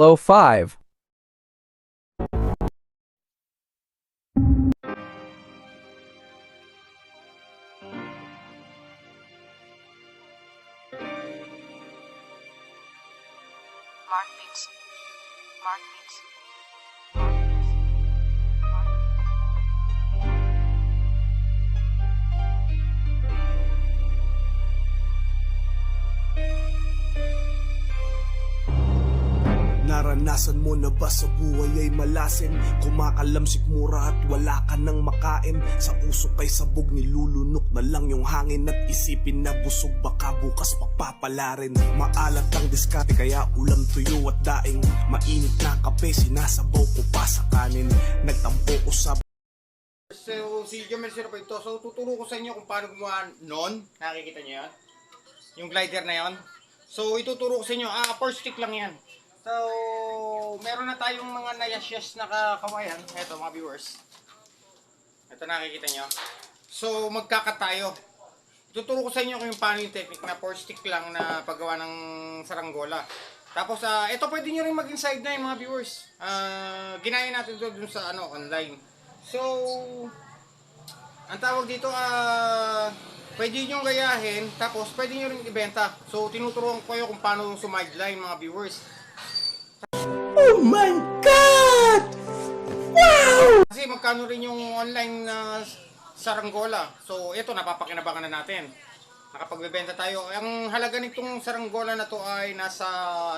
Low 5. Mark Beats. Mark Beats. Naranasan mo na ba sa buhay ay malasin Kumakalamsik mura at wala ka nang makain Sa usok ay sabog nilulunok na lang yung hangin At isipin na busog baka bukas papapalarin Maalat ang diskarte kaya ulam tuyo at daing Mainit na kape sinasabaw ko pa sa kanin Nagtampo ko sa So, si Jomel Sir ito. So, tuturo ko sa inyo kung paano gumawa nun. Nakikita niyo yan? Yung glider na yon. So, ituturo ko sa inyo. Ah, first stick lang yan. So, meron na tayong mga nayasyas na kakawayan. Ito, mga viewers. Ito nakikita nyo. So, magkakat tayo. Ituturo ko sa inyo kung paano yung technique na first stick lang na paggawa ng saranggola. Tapos, ah, ito pwede nyo rin mag-inside na yung mga viewers. Ah, ginaya natin ito dun sa ano, online. So, ang tawag dito, ah, pwede nyo gayahin, tapos pwede nyo rin ibenta. So, tinuturuan ko kayo kung paano sumideline mga viewers. Oh my God! Kasi magkano rin yung online na saranggola. So, ito, napapakinabangan na natin. Nakapagbebenta tayo. Ang halaga nitong saranggola na to ay nasa,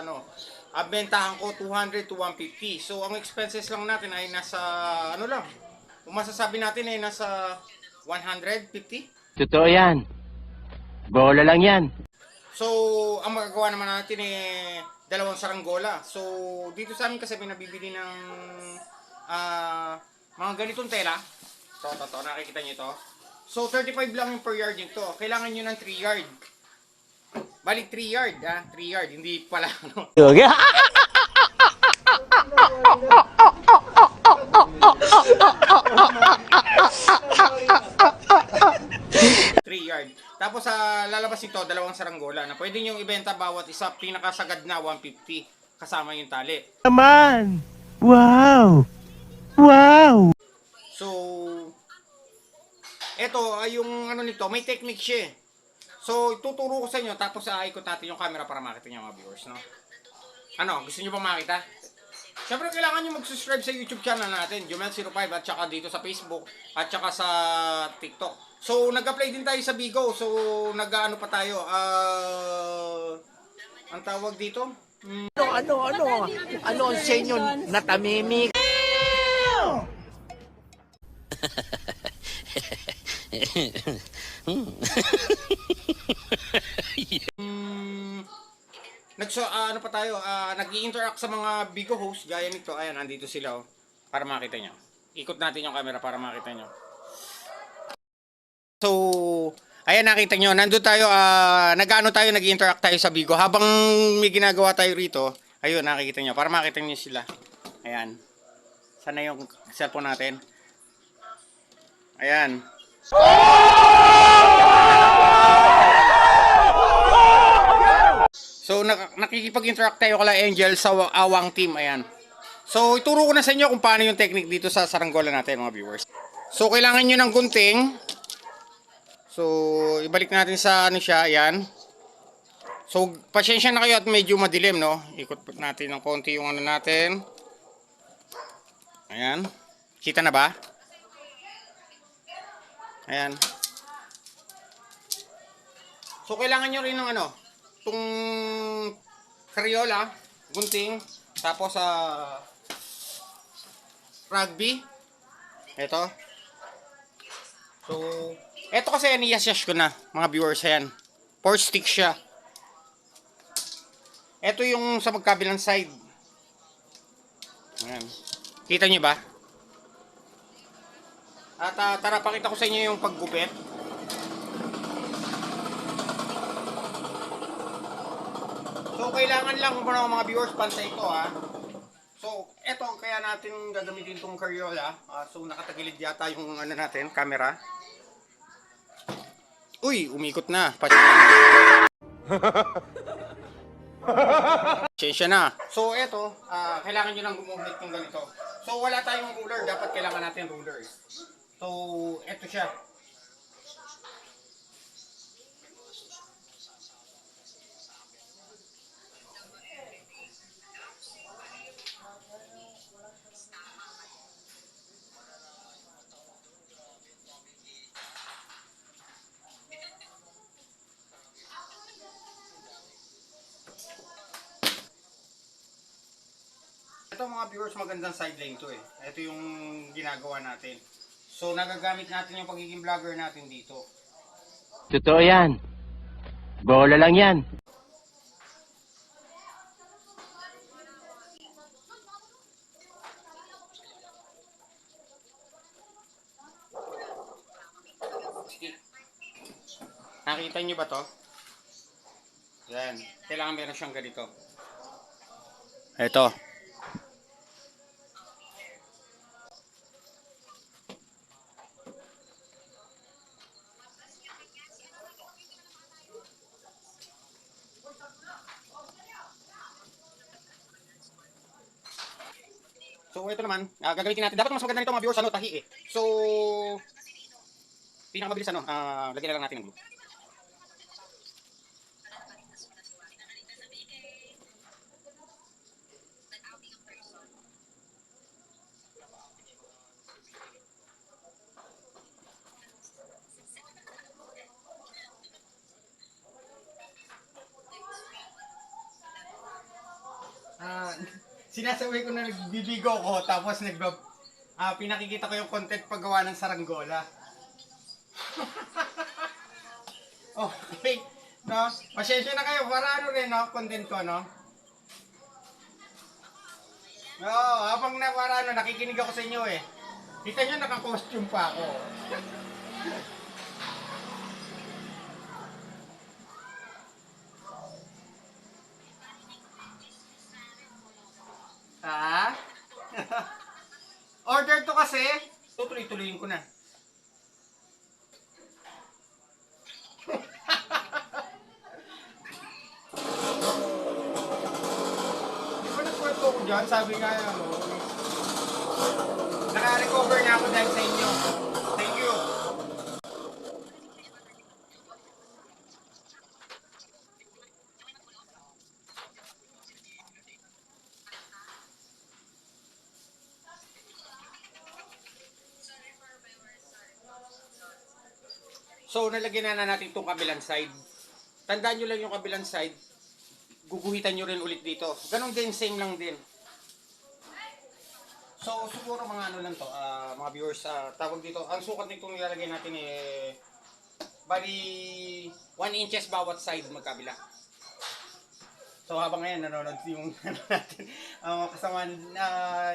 ano, ah, bentahan ko 200 to 150. So, ang expenses lang natin ay nasa, ano lang, kung masasabi natin ay nasa 150. Totoo yan. Bola lang yan. So, ang magagawa naman natin eh, dalawang saranggola. So, dito sa amin kasi may nabibili ng ah, mga ganitong tela. So, ito, nakikita nyo ito. So, 35 lang yung per yard nito. Kailangan nyo ng 3 yard. Balik 3 yard, ha? 3 yard, hindi pala, ano. 3 yard. Tapos sa lalabas ito, dalawang saranggola na pwede nyo ibenta bawat isa pinakasagad na 150 kasama yung tali. Naman! Wow! Wow! So, ito ay yung ano nito, may technique siya. eh. So, ituturo ko sa inyo tapos uh, ikot natin yung camera para makita niyo mga viewers, no? Ano, gusto niyo ba makita? Siyempre, kailangan nyo mag-subscribe sa YouTube channel natin, Jumel05 at saka dito sa Facebook at saka sa TikTok. So, nag-apply din tayo sa Bigo. So, nag-ano pa tayo, ah... ang tawag dito? Ano, ano, ano? Ano ang sa inyo? Natamimik? Mm, nagso ah, ano pa tayo, ah, nag-i-interact sa mga Bigo host gaya nito. Ayan, andito sila oh, para makita nyo. Ikot natin yung camera para makita nyo. So, ayan nakita nyo, nandun tayo, ah, nag-ano tayo, nag-interact tayo sa Bigo. Habang may ginagawa tayo rito, ayun, nakikita nyo, para makita nyo sila. Ayan. Sana yung cellphone natin. Ayan. So, nak- nakikipag-interact tayo kala Angel sa wa- awang team. Ayan. So, ituro ko na sa inyo kung paano yung technique dito sa saranggola natin, mga viewers. So, kailangan nyo ng gunting. So, ibalik natin sa ano siya. Ayan. So, pasensya na kayo at medyo madilim, no? Ikot natin ng konti yung ano natin. Ayan. Kita na ba? Ayan. So, kailangan nyo rin ng ano, itong Crayola, gunting, tapos sa rugby. Ito. So, ito kasi niyasyash ko na, mga viewers, ayan. Four stick siya. Ito yung sa magkabilang side. Ayan. Kita nyo ba? At ah, tara, pakita ko sa inyo yung paggupit. So, kailangan lang po ng mga viewers pantay ito ha. So, eto kaya natin gagamitin tong Cariola. Ah, so, nakatagilid yata yung ano natin, camera. Uy, umikot na. Pa- Pasensya na. So, eto, ah, kailangan nyo lang gumuhit ng ganito. So, wala tayong ruler. Dapat kailangan natin ruler. So, eto siya. Ito mga viewers, magandang sideline to eh. Ito yung ginagawa natin. So, nagagamit natin yung pagiging vlogger natin dito. Totoo yan. Bola lang yan. Nakita nyo ba to? Yan. Kailangan meron siyang ganito. Ito. So ito naman, ah, gagamitin natin. Dapat mas maganda nito mga viewers, ano, tahi eh. So, pinakamabilis ano, ah, lagyan na lang natin ng glue. Ah, sinasabi ko na nagbibigo ko tapos nag ah, pinakikita ko yung content paggawa ng saranggola. okay. No? Pasensya na kayo para ano rin, no? Content ko, no? Oo, habang na para ano, nakikinig ako sa inyo eh. Kita nyo, naka-costume pa ako. Ha? Order to kasi. Tutuloy-tuloyin ko na. Di ba nagkwento Sabi nga yan, ano, Naka-recover na ako dahil sa inyo. Thank you. So, nalagyan na, na natin itong kabilang side. Tandaan nyo lang yung kabilang side. Guguhitan nyo rin ulit dito. Ganon din, same lang din. So, siguro mga ano lang to, ah, mga viewers, ah, tawag dito, ang sukat nitong nilalagay natin eh, bali 1 inches bawat side magkabila. So habang ngayon nanonood yung ano natin, mga kasama na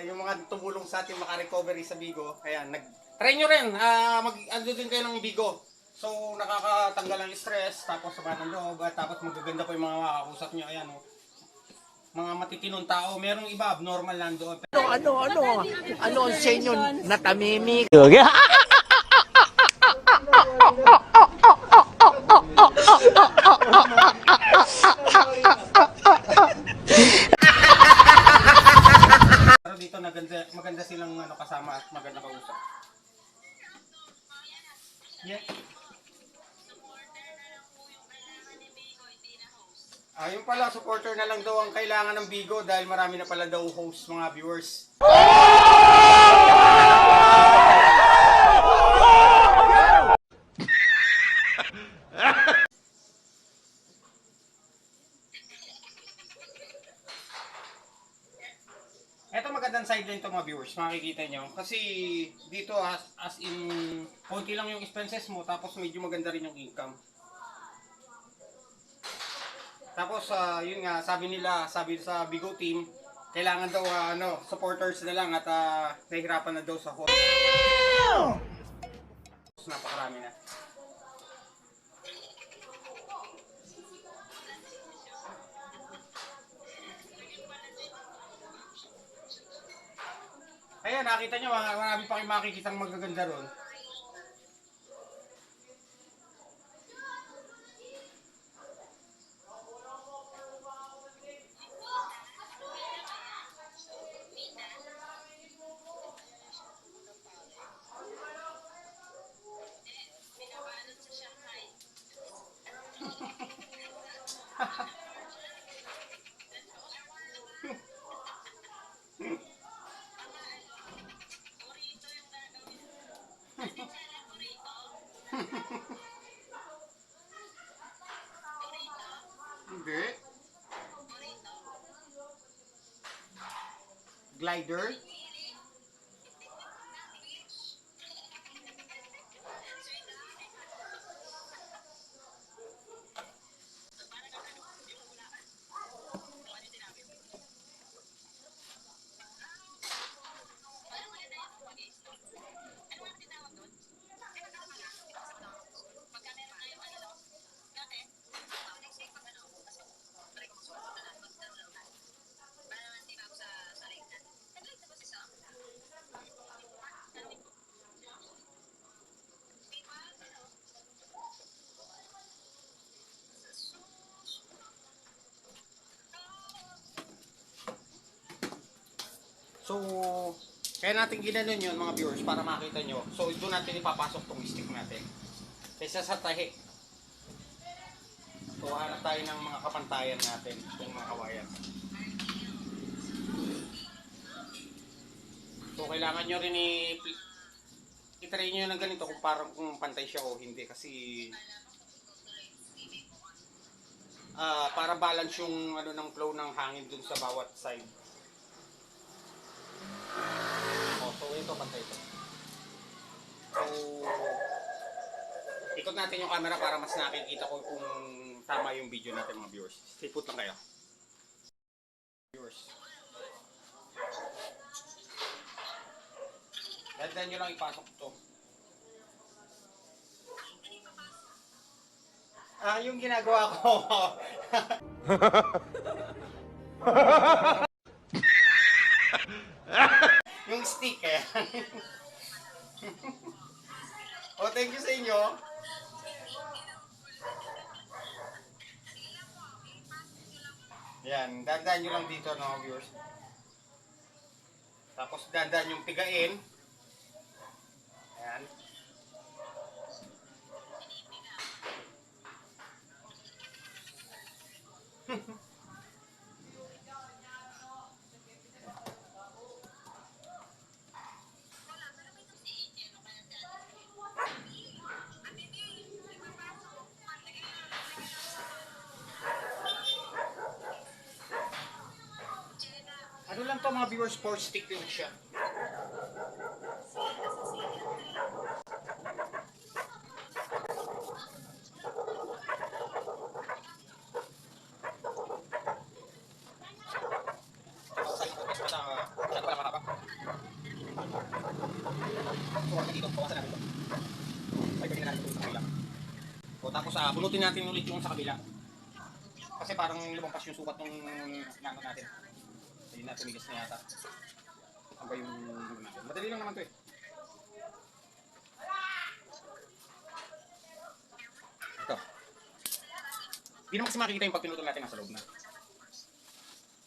yung mga tumulong sa atin maka-recovery sa Bigo, kaya nag try nyo rin, ah, mag ano din kayo ng Bigo. So nakakatanggal ng stress, tapos sa ng loob, at tapos magaganda po yung mga makakausap nyo, ayan oh. Mga matitinong tao, merong iba abnormal lang doon. Ano, ano, ano? Ang sa inyo natamimik? Pero pala, supporter na lang daw ang kailangan ng Bigo dahil marami na pala daw host mga viewers. Ito magandang sideline to mga viewers, makikita nyo. Kasi dito as, as in, konti lang yung expenses mo, tapos medyo maganda rin yung income. Tapos, ah, yun nga, sabi nila, sabi sa Bigo team, kailangan daw, ah, ano, supporters na lang at ah, nahihirapan na daw sa host. Napakarami na. Ayan, nakita nyo, marami pa kayong makikitang magaganda ron. Hindi. Glider? So, kaya natin ginanon yun mga viewers para makita nyo. So, doon natin ipapasok tong stick natin. Kaysa sa tahi. So, hanap tayo ng mga kapantayan natin. Yung mga kawayan. So, kailangan nyo rin i... I-try nyo ng ganito kung parang kung pantay siya o hindi. Kasi... ah para balance yung ano ng flow ng hangin dun sa bawat side. Oh, so ito pantay ito. So, ikot natin yung camera para mas nakikita ko kung tama yung video natin mga viewers. Stay put lang kayo. Viewers. Dandan nyo lang ipasok to. Ah, yung ginagawa ko. yung stick eh. oh, thank you sa inyo. Yan, dandan nyo lang dito no, viewers. Tapos dandan yung pigain. Yan. Ano to mga viewers, four stick lang siya. O tapos ah, bunutin natin ulit yung sa kabila. Kasi parang lumampas yung sukat ng. Ayun na, tumigas na yata. Ang ba yung ano natin? Madali lang naman to eh. Ito. Hindi naman kasi makikita yung pag pinutol natin nasa loob na.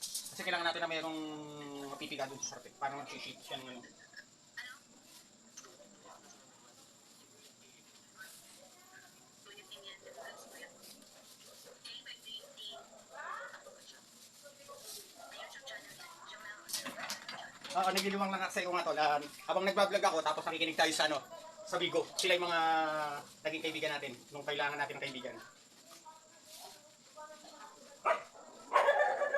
Kasi kailangan natin na mayroong mapipiga doon sa sarap. Parang mag-sheet siya ng ano. Oo, nagiliwang lang sa iyo nga tol. Ah, habang nagbablog ako, tapos nakikinig tayo sa ano, sa Bigo. Sila yung mga naging kaibigan natin nung kailangan natin ng kaibigan.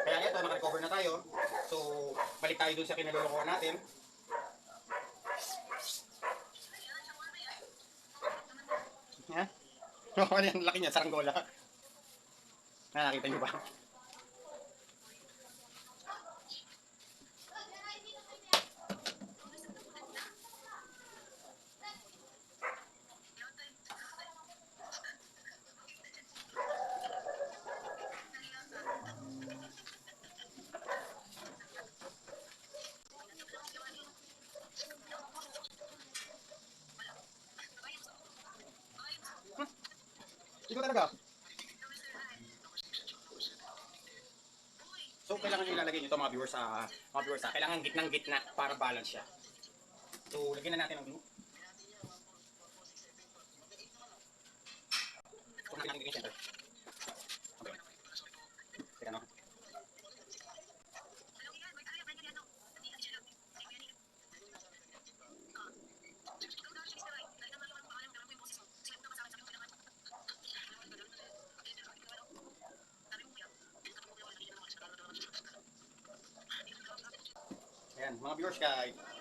Kaya ito, naka-recover na tayo. So, balik tayo dun sa kinalulukuhan natin. Ha? Oo, ano yan, laki niya, saranggola. Ah, nakita niyo ba? Viewers sa mga viewers sa kailangan gitnang gitna para balance siya. So, lagyan na natin ng glue. Ayan. Mga viewers ka,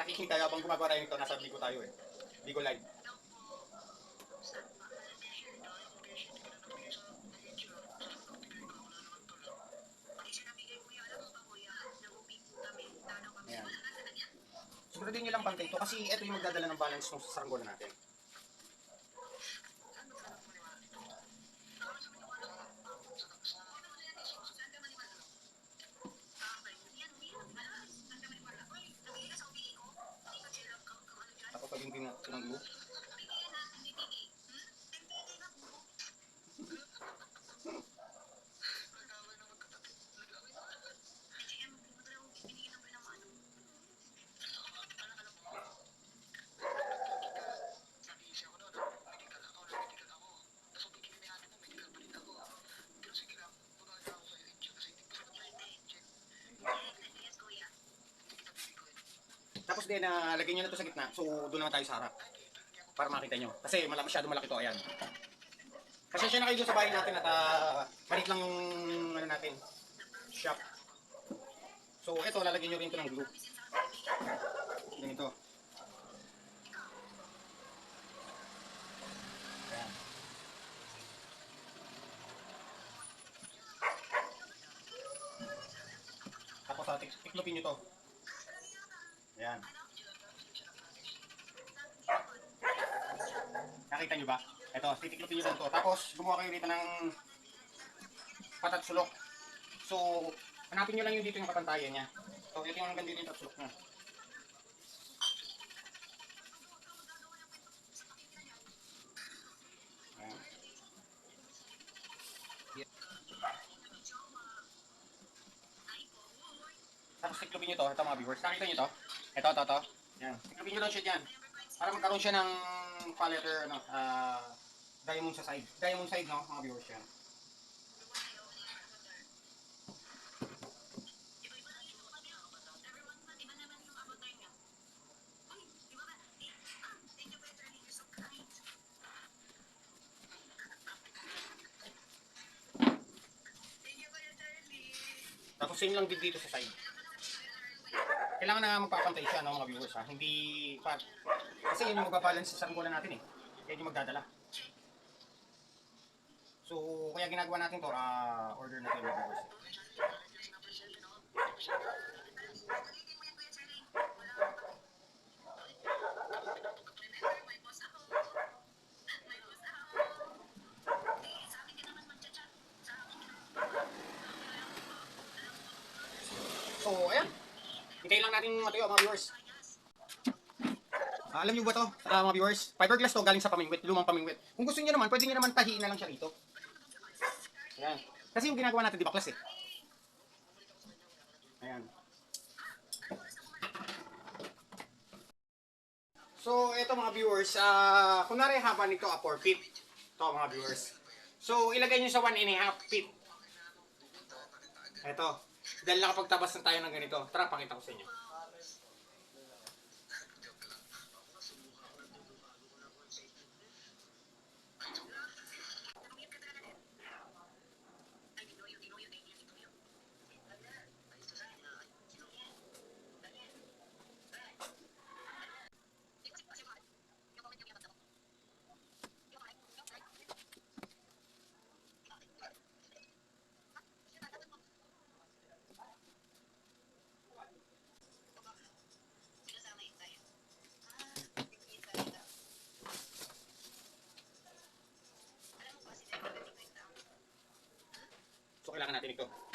nakikita tayo habang gumagawa tayo nito, nasa Bigo tayo eh. Bigo Live. Ayan. Siguro nyo lang pantay ito kasi ito yung magdadala ng balance ng saranggola natin. Pag din, uh, lagyan nyo na ito sa gitna. So, doon naman tayo sa harap. Para makita nyo. Kasi mala, masyado malaki to. Ayan. Kasi siya na sa bahay natin at uh, maliit lang yung ano natin. Shop. So, ito, lalagyan nyo rin ito ng glue. Ganito. Ayan. Tapos, uh, tik tiklopin nyo to. Ayan. Nakita nyo ba? Ito, titiklopin nyo lang to. Tapos, gumawa kayo dito ng patat sulok. So, hanapin nyo lang yung dito yung kapantayan niya. So, ito yung hanggang dito patat sulok niya. Ayan. Tapos tiklopin nyo to, ito mga viewers. Nakita nyo to? Ito, ito, ito. Yan. Tiklopin nyo lang siya dyan. Para magkaroon siya ng palleter, ano, ah, diamond sa side. Diamond side, no, mga viewers yan. Tapos same lang din dito sa side. Kailangan na magpapantay siya, no, mga viewers, ha? Hindi, pa, kasi yun yung magbabalance sa saranggola natin, eh. Kaya yung magdadala. So, kaya ginagawa natin to, ah, order natin mga viewers. So, ayan. Hintayin lang natin matuyo mga viewers. Ah, alam niyo ba to, ah, mga viewers? Fiberglass to galing sa pamingwit, lumang pamingwit. Kung gusto niyo naman, pwede niyo naman tahiin na lang siya rito. Ayan. Kasi yung ginagawa natin, di ba, class eh. Ayan. So, ito mga viewers, ah, kunwari haba nito a 4 feet. Ito mga viewers. So, ilagay nyo sa 1 and a half feet. Ito. Dahil nakapagtabas na tayo ng ganito. Tara, pakita ko sa inyo. tiene.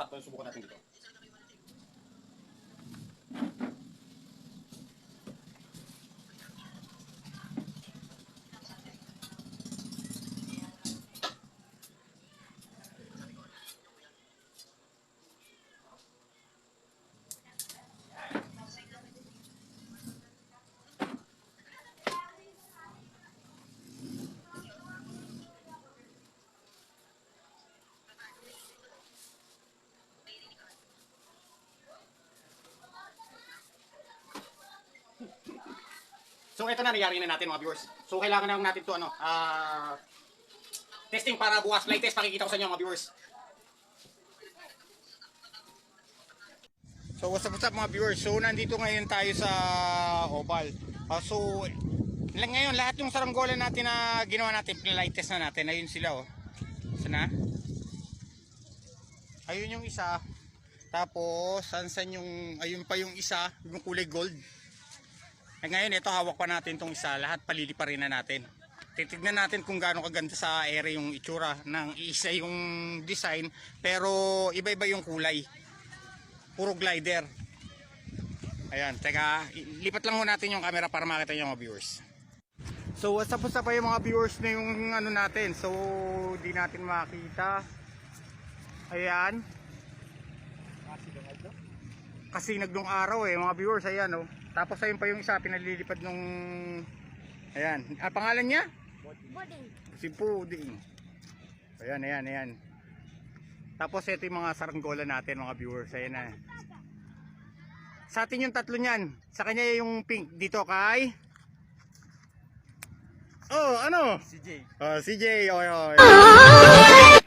Sakto, subukan natin dito. So ito na nangyari na natin mga viewers. So kailangan na natin to ano, ah testing para bukas flight test pakikita ko sa inyo mga viewers. So what's up, what's up mga viewers? So nandito ngayon tayo sa Oval. Ah, so ngayon lahat yung saranggola natin na ginawa natin, flight test na natin. Ayun sila oh. Sana? Ayun yung isa. Tapos, sansan yung, ayun pa yung isa, yung kulay gold. Eh ngayon, ito hawak pa natin tong isa. Lahat paliliparin na natin. Titignan natin kung gaano kaganda sa ere yung itsura ng isa yung design. Pero iba-iba yung kulay. Puro glider. Ayan, teka, lipat lang muna natin yung camera para makita nyo mga viewers. So what's up, what's up yung mga viewers na yung ano natin. So di natin makita. Ayan. Kasi nagdong araw eh mga viewers ayan oh. Tapos ayun pa yung isa pinalilipad nung Ayan, ah, pangalan niya? Si Puding. Ayan, ayan, ayan. Tapos ito yung mga saranggola natin mga viewers. Ayan na. Sa atin yung tatlo niyan. Sa kanya yung pink. Dito kay... Oh, ano? CJ. Oh, CJ. Oh, oh,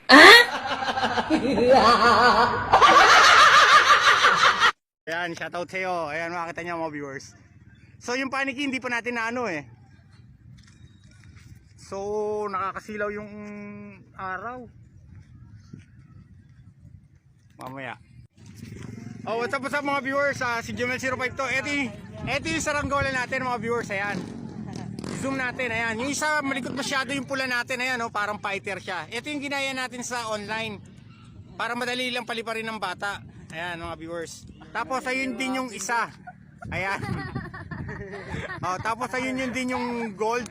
Ayan, shoutout sa'yo. Ayan, makakita niyo mga viewers. So, yung paniki hindi pa natin na ano eh. So, nakakasilaw yung araw. Mamaya. Oh, what's up, what's up mga viewers? Ah, si Jumel 052. Ito, y- ito yung saranggola natin mga viewers. Ayan. Zoom natin. Ayan. Yung isa malikot masyado yung pula natin. Ayan, oh, parang fighter siya. Ito yung ginaya natin sa online. Para madali lang paliparin ng bata. Ayan mga viewers. Tapos ayun din yung isa. Ayan. oh, tapos ayun yun din yung gold.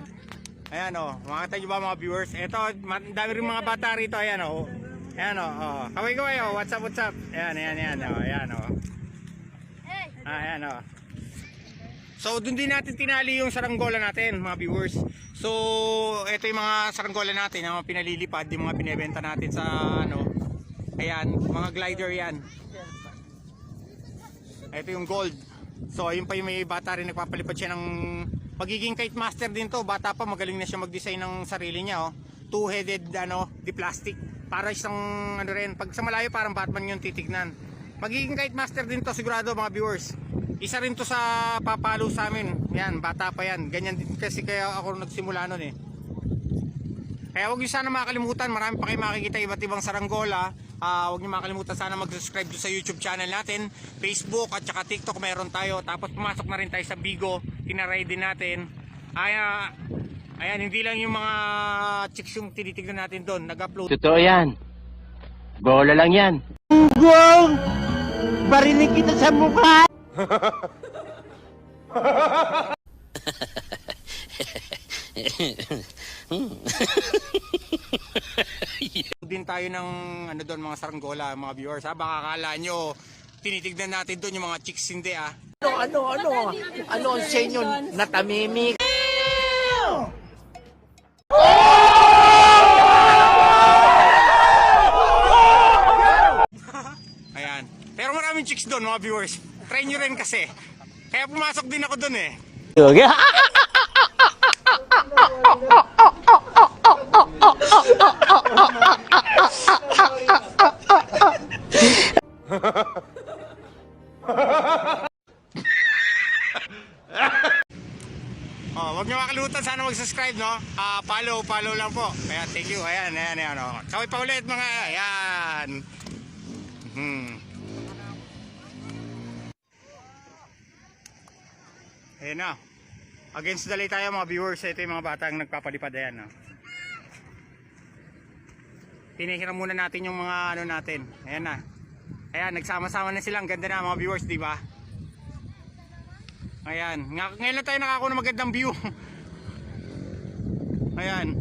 Ayan oh, makita nyo ba mga viewers? Ito, dami rin mga bata rito. Ayan oh. Ayan oh. oh. Kaway kaway oh. What's up, what's up? Ayan, ayan, ayan oh. Ayan oh. Ah, ayan oh. So, dun din natin tinali yung saranggola natin, mga viewers. So, ito yung mga saranggola natin, yung mga pinalilipad, yung mga binebenta natin sa ano. Ayan, mga glider yan. Ito yung gold. So ayun pa yung may bata rin nagpapalipad siya ng pagiging kite master din to. Bata pa magaling na siya mag-design ng sarili niya oh. Two-headed ano, di plastic. Para isang ano rin, pag sa malayo parang Batman yung titignan. Magiging kite master din to sigurado mga viewers. Isa rin to sa papalo sa amin. Yan, bata pa yan. Ganyan din kasi kaya ako nagsimula nun eh. Kaya huwag niyo sana makalimutan, marami pa kayo makikita iba't ibang saranggola. Ah, huwag niyo makalimutan sana mag-subscribe sa YouTube channel natin, Facebook at saka TikTok meron tayo. Tapos pumasok na rin tayo sa Bigo, tinaray din natin. Ay, ah, ayan, hindi lang yung mga chicks yung tinitignan natin doon, nag-upload. Totoo yan. Bola lang yan. Barinig kita sa mukha! din tayo ng ano doon mga saranggola, mga viewers ha. Baka akala nyo tinitignan natin doon yung mga chicks hindi ah. Ano, ano, ano? Ano ang sa inyo natamimik? Ayan. Pero maraming chicks doon mga viewers. Try nyo rin kasi. Kaya pumasok din ako doon eh. Oh, wag niyo makalimutan sana mag-subscribe, no? Ah, follow, follow lang po. Kaya thank you. Ayan, ayan, ayan. Oh. Kaway pa ulit mga ayan. Hmm. Ayan na. Against the light tayo mga viewers. Ito yung mga batang nagpapalipad. Ayan, no? Tinihiram muna natin yung mga ano natin. Ayan na. Ayan, nagsama-sama na sila. Ang ganda na mga viewers, di ba? Ayan. Nga, ngayon na tayo nakakuha ng magandang view. Ayan.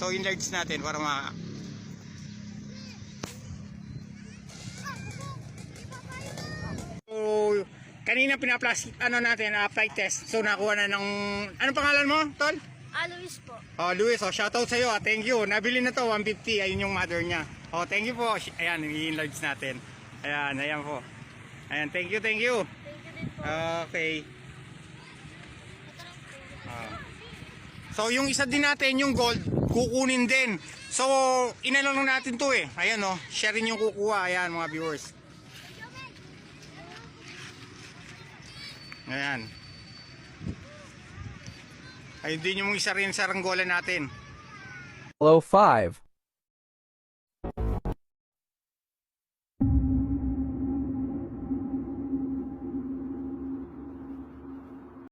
So, enlarge natin para ma... kanina pinaplas ano natin, uh, flight test. So, nakuha na ng... Ano pangalan mo, Tol? Ah, Luis po. Oh, Luis, oh, shoutout sa'yo. ah. Thank you. Nabili na to, 150. Ayun yung mother niya. Oh, thank you po. Ayan, i-enlarge natin. Ayan, ayan po. Ayan, thank you, thank you. Thank you din po. Okay. Ah. So, yung isa din natin, yung gold, kukunin din. So, inano lang natin to eh. Ayan oh, share yung kukuha. Ayan, mga viewers. Ayan. Ayun din yung isa rin sa ranggola natin. Hello 5.